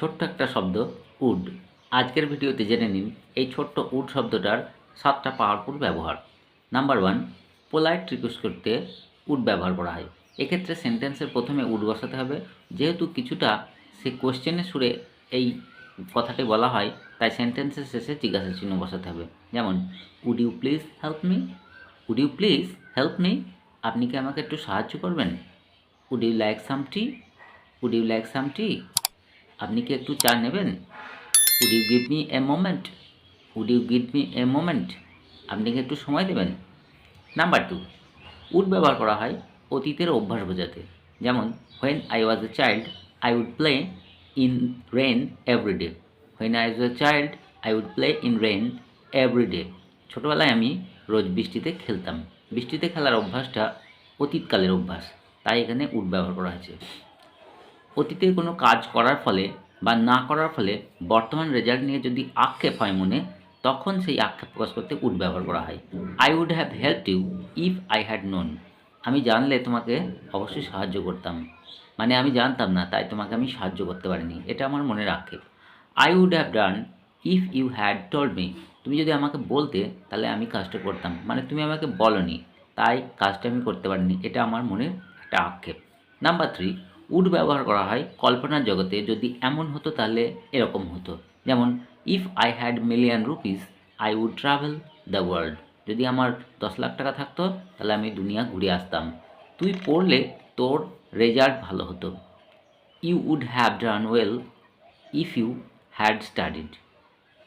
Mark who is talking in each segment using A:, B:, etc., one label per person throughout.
A: ছোট্ট একটা শব্দ, উড। আজকের ভিডিওতে জেনে নিন এই ছোট্ট উড শব্দটার সাতটা পাওয়ারফুল ব্যবহার। নাম্বার ওয়ান পোলাইট রিকোয়েস্ট করতে উড ব্যবহার করা হয়। এক্ষেত্রে সেন্টেন্সের প্রথমে উড বসাতে হবে। যেহেতু কিছুটা সে কোশ্চেনের সুরে এই কথাটি বলা হয়, তাই সেন্টেন্সের শেষে জিজ্ঞাসা চিহ্ন বসাতে হবে। যেমন would you please help me would you please help me আপনি কি আমাকে একটু সাহায্য করবেন? Would you like some tea would you like some tea আপনি কি একটু চা নেবেন? Would you give me a moment would you give me a moment আপনি কি একটু সময় দেবেন? নাম্বার টু উড ব্যবহার করা হয় অতীতের অভ্যাস বোঝাতে। যেমন when I was a child I would play in rain everyday when I was a child I would play in rain everyday ছোটোবেলায় আমি রোজ বৃষ্টিতে খেলতাম। বৃষ্টিতে খেলার অভ্যাসটা অতীতকালের অভ্যাস। তাই এখানে উড ব্যবহার করা হয়েছে। অতীতে কোনো কাজ করার ফলে বা না করার ফলে বর্তমান রেজাল্ট নিয়ে যদি আক্ষেপ হয় মনে, তখন সেই আক্ষেপ প্রকাশ করতে উড ব্যবহার করা হয়। I would have help you if I had known আমি জানলে তোমাকে অবশ্যই সাহায্য করতাম। মানে আমি জানতাম না, তাই তোমাকে আমি সাহায্য করতে পারিনি। এটা আমার মনের আক্ষেপ। I would have done if you had told me তুমি যদি আমাকে বলতে, তাহলে আমি কাজটা করতাম। মানে তুমি আমাকে বলনি, তাই কাজটা আমি করতে পারিনি। এটা আমার মনের একটা আক্ষেপ। নাম্বার থ্রি উড ব্যবহার করা হয় কল্পনার জগতে। যদি এমন হতো তাহলে এরকম হতো। যেমন if I had million rupees I would travel the world যদি আমার দশ লাখ টাকা থাকতো, তাহলে আমি দুনিয়া ঘুরে আসতাম। তুই পড়লে তোর রেজাল্ট ভালো হতো। You would have done well if you had studied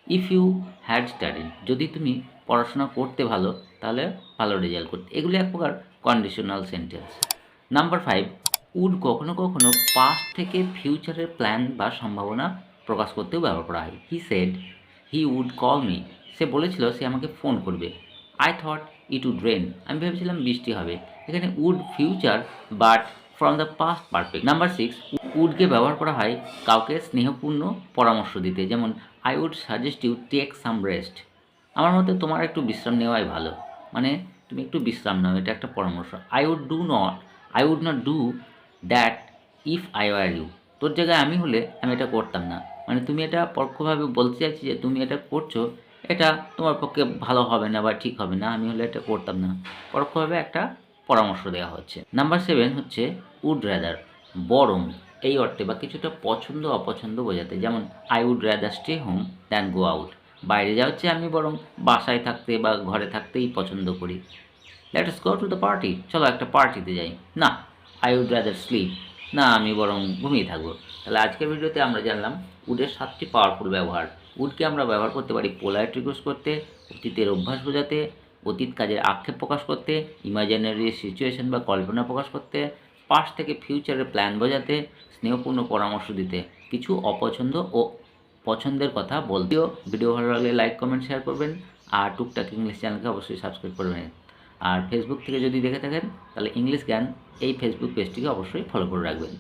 A: if you had studied যদি তুমি পড়াশোনা করতে ভালো, তাহলে ভালো রেজাল্ট করতে। এগুলি এক প্রকার conditional sentence number five would কখনো কখনো পাস্ট থেকে ফিউচারের প্ল্যান বা সম্ভাবনা প্রকাশ করতেও ব্যবহার করা হয়। He said he would call me সে বলেছিল সে আমাকে ফোন করবে। I thought it would rain আমি ভেবেছিলাম বৃষ্টি হবে। এখানে would future but from the past perfect number six উডকে ব্যবহার করা হয় কাউকে স্নেহপূর্ণ পরামর্শ দিতে। যেমন I would suggest you take some rest আমার মতে তোমার একটু বিশ্রাম নেওয়াই ভালো। মানে তুমি একটু বিশ্রাম নাও, এটা একটা পরামর্শ। I would do not I would not do that if I were you তোর জায়গায় আমি হলে আমি এটা করতাম না। মানে তুমি এটা পরোক্ষভাবে বলতে চাইছি যে তুমি এটা করছ, এটা তোমার পক্ষে ভালো হবে না বা ঠিক হবে না, আমি হলে এটা করতাম না। পরোক্ষভাবে একটা পরামর্শ দেওয়া হচ্ছে। নাম্বার সেভেন হচ্ছে উড র্যাদার বরং এই অর্থে বা কিছুটা পছন্দ অপছন্দ বোঝাতে। যেমন I would rather stay home than go out বাইরে যাওয়া হচ্ছে আমি বরং বাসায় থাকতে বা ঘরে থাকতেই পছন্দ করি। Let go to the party চলো একটা পার্টিতে যাই। না আই উড রাদার স্লিপ না, আমি বরং ঘুমিয়ে থাকব। তাহলে আজকের ভিডিওতে আমরা জানলাম, উডের সাতটি পাওয়ারফুল ব্যবহার। উডকে আমরা ব্যবহার করতে পারি পোলাইট রিকোয়েস্ট করতে, অতীতের অভ্যাস বোঝাতে, অতীত কাজের আক্ষেপ প্রকাশ করতে ইমাজিনারি সিচুয়েশন বা কল্পনা প্রকাশ করতে পাশ থেকে ফিউচারের প্ল্যান বোঝাতে, স্নেহপূর্ণ পরামর্শ দিতে। কিছু অপছন্দ ও পছন্দের কথা বলতেও ভিডিও ভালো লাগলে লাইক কমেন্ট শেয়ার করবেন। আর টুকটাক ইংলিশ চ্যানেলকে অবশ্যই সাবস্ক্রাইব করবেন। আর ফেসবুক থেকে যদি দেখে থাকেন, তাহলে ইংলিশ জ্ঞান এই ফেসবুক পেজটিকে অবশ্যই ফলো করে রাখবেন।